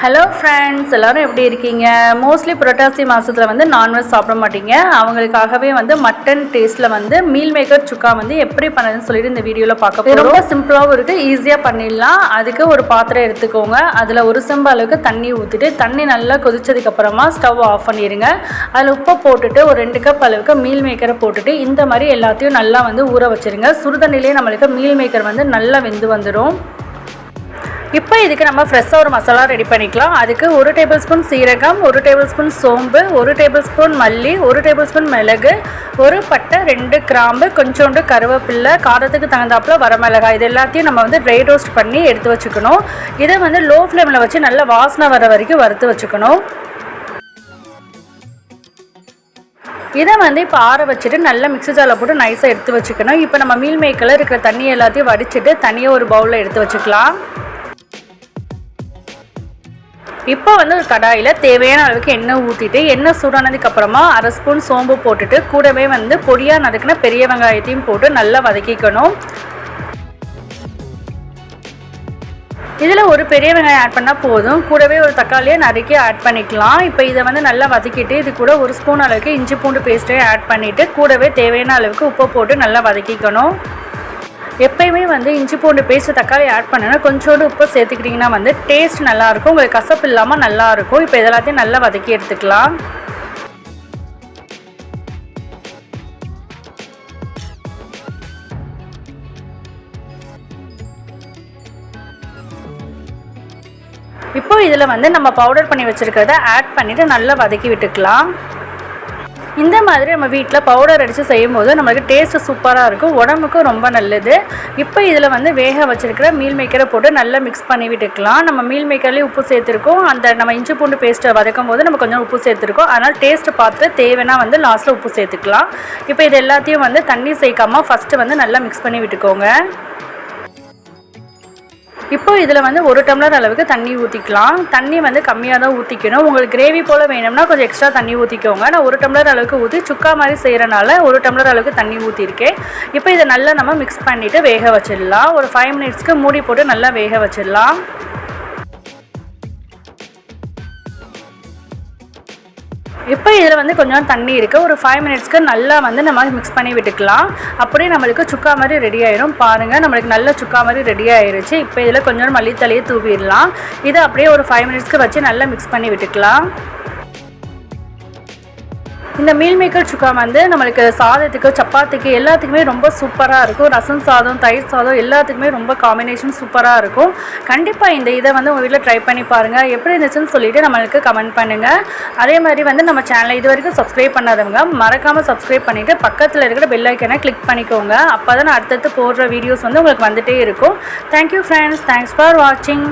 Hello friends எல்லாரும் எப்படி இருக்கீங்க? மோஸ்ட்லி புரட்டாசி மாதத்தில் வந்து நான்வெஜ் சாப்பிட மாட்டீங்க. அவங்களுக்காகவே வந்து மட்டன் டேஸ்ட்டில் வந்து மீல் மேக்கர் சுக்கா வந்து எப்படி பண்ணுறதுன்னு சொல்லிட்டு இந்த வீடியோவில் பார்க்க போகிறோம் ரொம்ப சிம்பிளாகவும் இருக்குது ஈஸியாக பண்ணிடலாம். அதுக்கு ஒரு பாத்திரம் எடுத்துக்கோங்க. அதில் ஒரு செம்பு அளவுக்கு தண்ணி ஊற்றிட்டு தண்ணி நல்லா கொதிச்சதுக்கப்புறமா ஸ்டவ் ஆஃப் பண்ணிடுங்க அதில் உப்பை போட்டுட்டு ஒரு ரெண்டு கப் அளவுக்கு மீல் மேக்கரை போட்டுட்டு இந்த மாதிரி எல்லாத்தையும் நல்லா வந்து ஊற வச்சிருங்க. சுடுதண்ணிலே நம்மளுக்கு மீல் மேக்கர் வந்து நல்லா வெந்து வந்துடும் இப்போ இதுக்கு நம்ம ஃப்ரெஷ்ஷாக ஒரு மசாலா ரெடி பண்ணிக்கலாம். அதுக்கு ஒரு டேபிள் ஸ்பூன் சீரகம் ஒரு டேபிள் ஸ்பூன் சோம்பு ஒரு டேபிள் ஸ்பூன் மல்லி ஒரு டேபிள் ஸ்பூன் மிளகு ஒரு பட்டை ரெண்டு கிராம்பு கொஞ்சோண்டு கருவேப்பில்லை காரத்துக்கு தகுந்தாப்புல வரமிளகாய். இது எல்லாத்தையும் நம்ம வந்து ட்ரை ரோஸ்ட் பண்ணி எடுத்து வச்சுக்கணும். இதை வந்து லோ ஃப்ளேமில் வச்சு நல்லா வாசனை வர வரைக்கும் வறுத்து வச்சுக்கணும். இதை வந்து இப்போ ஆற வச்சுட்டு நல்லா மிக்ஸி ஜாரில் போட்டு நைஸாக எடுத்து வச்சுக்கணும். இப்போ நம்ம மீல் மேக்கரில் இருக்கிற தண்ணி எல்லாத்தையும் வடிச்சிட்டு தனியாக ஒரு பவுலில் எடுத்து வச்சுக்கலாம். இப்போ வந்து கடாயில் தேவையான அளவுக்கு எண்ணெய் ஊற்றிட்டு எண்ணெய் சூடானதுக்கு அப்புறமா அரை ஸ்பூன் சோம்பு போட்டுட்டு கூடவே வந்து பொடியாக நறுக்கின பெரிய வெங்காயத்தையும் போட்டு நல்லா வதக்கிக்கணும். இதில் ஒரு பெரிய வெங்காயம் ஆட் பண்ணால் போதும். கூடவே ஒரு தக்காளியை நறுக்கி ஆட் பண்ணிக்கலாம். இப்போ இதை வந்து நல்லா வதக்கிட்டு இது கூட ஒரு ஸ்பூன் அளவுக்கு இஞ்சி பூண்டு பேஸ்ட்டையும் ஆட் பண்ணிவிட்டு கூடவே தேவையான அளவுக்கு உப்பு போட்டு நல்லா வதக்கிக்கணும். எப்பயுமே வந்து இஞ்சி பூண்டு பேஸ்ட் தக்காளி ஆட் பண்ணுனா கொஞ்சோண்டு உப்பு சேர்த்துக்கிட்டிங்கன்னா வந்து டேஸ்ட் நல்லாயிருக்கும். உங்களுக்கு கசப்பு இல்லாமல் நல்லாயிருக்கும். இப்போ இதெல்லாத்தையும் நல்லா வதக்கி எடுத்துக்கலாம். இப்போ இதில் வந்து நம்ம பவுடர் பண்ணி வச்சுருக்கிறத ஆட் பண்ணிவிட்டு நல்லா வதக்கி விட்டுக்கலாம். இந்த மாதிரி நம்ம வீட்டில் பவுடர் அடித்து செய்யும் போது நம்மளுக்கு டேஸ்ட்டு சூப்பராக இருக்கும். உடம்புக்கும் ரொம்ப நல்லது. இப்போ இதில் வந்து வேக வச்சுருக்கிற மீல் மேக்கரை போட்டு நல்லா மிக்ஸ் பண்ணி விட்டுக்கலாம். நம்ம மீல் மேக்கர்லேயும் உப்பு சேர்த்துருக்கோம். அந்த நம்ம இஞ்சி பூண்டு பேஸ்ட்டை வதக்கும் போது நம்ம கொஞ்சம் உப்பு சேர்த்துருக்கோம். அதனால் டேஸ்ட்டு பார்த்து தேவைன்னா வந்து லாஸ்ட்டில் உப்பு சேர்த்துக்கலாம். இப்போ இது எல்லாத்தையும் வந்து தண்ணி சேர்க்காமல் ஃபஸ்ட்டு வந்து நல்லா மிக்ஸ் பண்ணி விட்டுக்கோங்க. இப்போ இதில் வந்து ஒரு டம்ளர் அளவுக்கு தண்ணி ஊற்றிக்கலாம் தண்ணி வந்து கம்மியாக தான் ஊற்றிக்கணும் உங்களுக்கு கிரேவி போல் வேணும்னா கொஞ்சம் எக்ஸ்ட்ரா தண்ணி ஊற்றிக்கோங்க நான் ஒரு டம்ளர் அளவுக்கு ஊற்றி சுக்கா மாதிரி செய்கிறனால ஒரு டம்ளர் அளவுக்கு தண்ணி ஊற்றிருக்கேன் இப்போ இதை நல்லா நம்ம மிக்ஸ் பண்ணிவிட்டு வேக வச்சிடலாம். ஒரு ஃபைவ் மினிட்ஸ்க்கு மூடி போட்டு நல்லா வேக வச்சிடலாம். இப்போ இதில் வந்து கொஞ்சம் தண்ணி இருக்குது ஒரு ஃபைவ் மினிட்ஸ்க்கு நல்லா வந்து நம்ம மிக்ஸ் பண்ணி விட்டுக்கலாம். அப்படியே நம்மளுக்கு சுக்கா மாதிரி ரெடி ஆயிரும். பாருங்கள் நம்மளுக்கு நல்ல சுக்கா மாதிரி ரெடி ஆயிருச்சு. இப்போ இதில் கொஞ்சம் மல்லித்தலையை தூவிடலாம். இதை அப்படியே ஒரு ஃபைவ் மினிட்ஸ்க்கு வச்சு நல்லா மிக்ஸ் பண்ணி விட்டுக்கலாம். இந்த மீல் மேக்கர் சுக்கா வந்து நம்மளுக்கு சாதத்துக்கு சப்பாத்திக்கு எல்லாத்துக்குமே ரொம்ப சூப்பராக இருக்கும். ரசம் சாதம் தயிர் சாதம் எல்லாத்துக்குமே ரொம்ப காம்பினேஷன் சூப்பராக இருக்கும். கண்டிப்பாக இந்த இதை வந்து உங்கள் வீட்டில் ட்ரை பண்ணி பாருங்கள் எப்படி இருந்துச்சுன்னு சொல்லிவிட்டு நம்மளுக்கு கமெண்ட் பண்ணுங்கள் அதே மாதிரி வந்து நம்ம சேனலை இது வரைக்கும் சப்ஸ்கிரைப் பண்ணாதவங்க மறக்காமல் சப்ஸ்கிரைப் பண்ணிவிட்டு பக்கத்தில் இருக்கிற பெல் ஐக்கனை கிளிக் பண்ணிக்கோங்க. அப்போ தான் அடுத்தடுத்து போடுற வீடியோஸ் வந்து உங்களுக்கு வந்துகிட்டே இருக்கும். தேங்க்யூ ஃப்ரெண்ட்ஸ் தேங்க்ஸ் ஃபார் வாட்சிங்